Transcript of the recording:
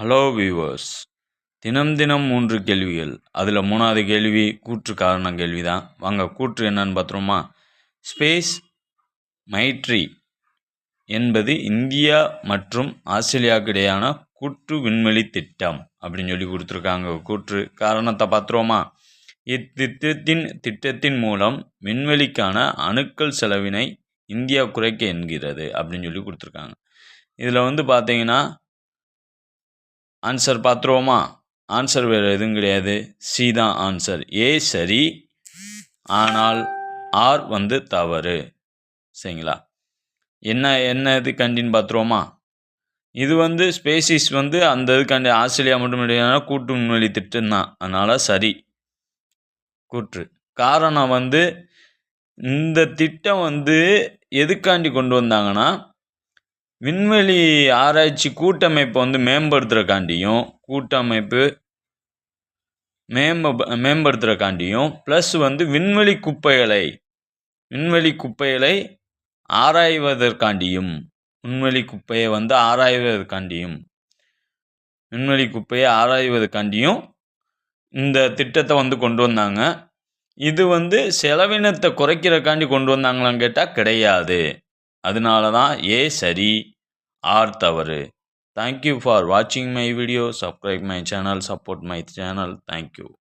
Hello viewers தினம் தினம் மூன்று கேள்விகள். அதில் மூணாவது கேள்வி கூற்று காரணம் கேள்வி தான் வாங்க கூற்று என்னன்னு பார்த்துருமா ஸ்பேஸ் மைட்ரி என்பது இந்தியா மற்றும் ஆஸ்திரேலியாவுக்கு இடையான கூற்று விண்வெளி திட்டம் அப்படின்னு சொல்லி கொடுத்துருக்காங்க. கூற்று காரணத்தை பார்த்துருவோமா? இத்திட்டத்தின் திட்டத்தின் மூலம் விண்வெளிக்கான அணுக்கள் செலவினை இந்தியா குறைக்க என்கிறது அப்படின்னு சொல்லி கொடுத்துருக்காங்க. இதில் வந்து பார்த்தீங்கன்னா ஆன்சர் பார்த்துருவோமா? ஆன்சர் வேறு எதுவும் கிடையாது. சி தான் ஆன்சர் ஏ சரி. ஆனால் ஆர் வந்து தவறு. சரிங்களா? என்ன என்ன இது கண்டின்னு பார்த்துருவோமா? இது வந்து ஸ்பேசிஸ் வந்து அந்த இதுக்காண்டி ஆஸ்திரேலியா மட்டும் இல்லைன்னா கூட்டு முன்வெளி திட்டம் தான். அதனால் சரி. கூற்று. காரணம் வந்து இந்த திட்டம் வந்து எதுக்காண்டி கொண்டு வந்தாங்கன்னா விண்வெளி ஆராய்ச்சி கூட்டமைப்பை வந்து மேம்படுத்துறக்காண்டியும் கூட்டமைப்பு மேம்ப மேம்படுத்துறக்காண்டியும் ப்ளஸ் வந்து விண்வெளி குப்பைகளை விண்வெளி குப்பைகளை ஆராய்வதற்காண்டியும் விண்வெளி குப்பையை வந்து ஆராய்வதற்காண்டியும் விண்வெளி குப்பையை ஆராய்வதற்காண்டியும் இந்த திட்டத்தை வந்து கொண்டு வந்தாங்க. இது வந்து செலவினத்தை குறைக்கிறக்காண்டி கொண்டு வந்தாங்களான்னு கேட்டால் கிடையாது. அதனால தான் ஏ சரி ஆர் தவறு. தேங்க்யூ ஃபார் வாட்சிங் my video subscribe my channel support my channel thank you